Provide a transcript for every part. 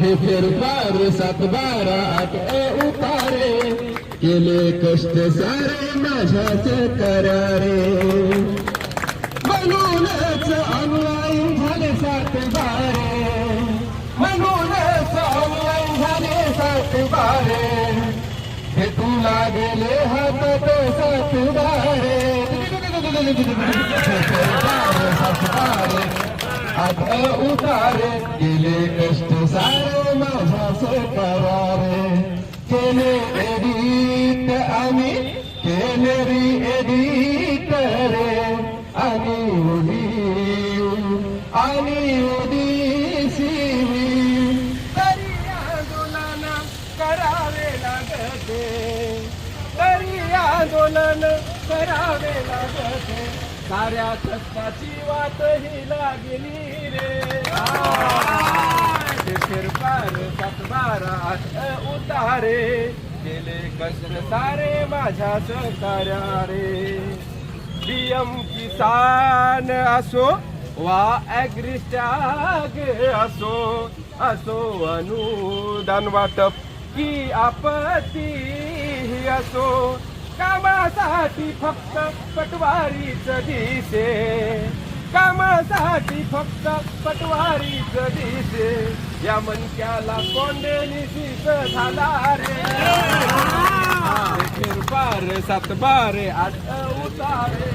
हे फेरफार सात बारा आठ ए उतारे केले कष्ट सारे माझ्याच करारे। म्हणूनच ऑनलाईन झाले सात बारे। म्हणूनच ऑनलाईन झाले सात बारे। हे तुला गेले हातात सात सात बारे। आता उतारे गेले कष्ट सारे माझा करारे केले एडिट आम्ही केले री एडिट रे. आणि उडी आणि उडी शिवी तरी आंदोलन करावे लागते. तरी आंदोलन करावे लागते. साऱ्या कष्टाची वाट ही लागली रे. ते फिरपार सातबारा उतारे. गेले कष्ट सारे माझ्या सहकार्या रे पीएम किसान असो वा ॲग्रिस्टॅग असो असो अनुदान वाटप की आपत्ती असो. कामासाठी फक्त पटवारीच दिसे. कामासाठी फक्त पटवारीच दिसे. या मनक्याला कोंडे निशिस झाला रे फिरपार सातबारे आठ उतारे.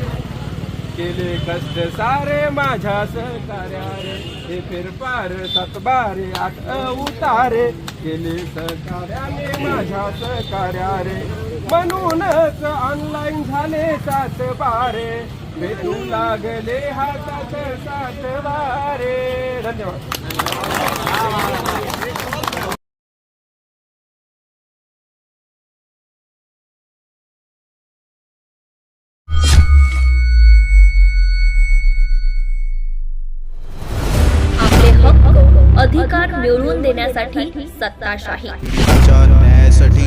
केले कष्ट सारे माझ्या सहकार्या रे हे फिरपार सातबारे आठ उतारे. केले सहकार्याने माझ्या सहकार्या रे म्हणूनच ऑनलाईन झाले सात बारे. भेटू लागले हातात सात बारे. धन्यवाद. आपले हक्क अधिकार मिळवून देण्यासाठी सत्ताशाही. न्यायासाठी